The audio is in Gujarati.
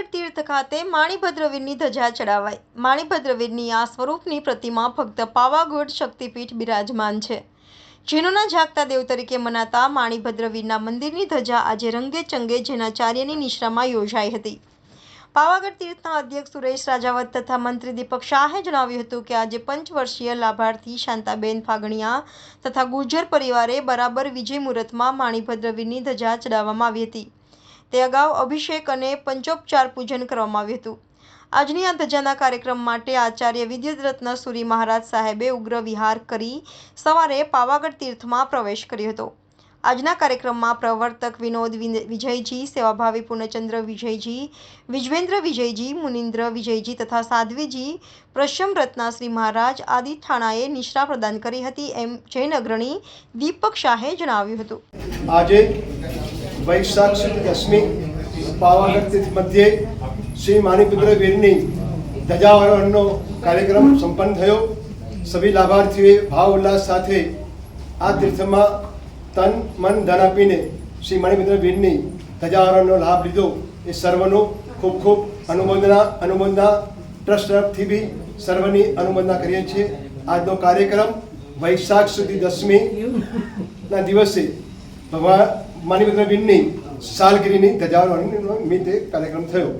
પાવાગઢ તીર્થ ખાતે માણીભદ્રવીરની ધજા ચડાવાઈ. માણીભદ્રવીરની આ સ્વરૂપની પ્રતિમા ફક્ત પાવાગઢ શક્તિપીઠ બિરાજમાન છે. જેનોના જાગતા દેવ તરીકે મનાતા માણીભદ્રવીરના મંદિરની ધજા આજે રંગે ચંગે જૈનાચાર્યની નિશ્રામાં યોજાઈ હતી. પાવાગઢ તીર્થના અધ્યક્ષ સુરેશ રાજાવત તથા મંત્રી દીપક શાહે જણાવ્યું હતું કે આજે પંચવર્ષીય લાભાર્થી શાંતાબેન ફાગણિયા તથા ગુર્જર પરિવારે બરાબર વિજય મુહૂર્તમાં માણીભદ્રવીરની ધજા ચડાવવામાં આવી હતી. તે અગાઉ અભિષેક અને પંચોપચાર પૂજન કરવામાં આવ્યું હતું. આજની આ ધજાના કાર્યક્રમ માટે આચાર્ય વિદ્યુત રત્ન સુરી મહારાજ સાહેબે ઉગ્ર વિહાર કરી સવારે પાવાગઢ તીર્થમાં પ્રવેશ કર્યો હતો. આજના કાર્યક્રમમાં પ્રવર્તક વિનોદ વિન- વિજયજી, સેવાભાવી પૂર્ણચંદ્ર વિજયજી, વિજવેન્દ્ર વિજયજી, મુનિન્દ્ર વિજયજી તથા સાધ્વીજી પ્રશમ રત્નાશ્રી મહારાજ આદિ ઠાણાએ નિશ્રા પ્રદાન કરી હતી એમ જૈન અગ્રણી દીપક શાહે જણાવ્યું હતું. આજે વૈશાખ સુધી દસમી પાવાગઢ તીર્થ મધ્યે શ્રી માણીપુત્ર વીરની ધજાવરણનો કાર્યક્રમ સંપન્ન થયો. સભી લાભાર્થીઓએ ભાવ ઉલ્લાસ સાથે આ તીર્થમાં તન, મન, ધન આપીને શ્રી મણિપુત્ર વીરની ધજાવરણનો લાભ લીધો. એ સર્વનો ખૂબ ખૂબ અનુમોદના અનુમોદના, ટ્રસ્ટ તરફથી બી સર્વની અનુમોદના કરીએ છીએ. આજનો કાર્યક્રમ વૈશાખ સુધી દસમી ના દિવસે ભગવાન માનીપત્ર બિનની સાલગીરીની ધજાવવાની નિમિત્તે કાર્યક્રમ થયો.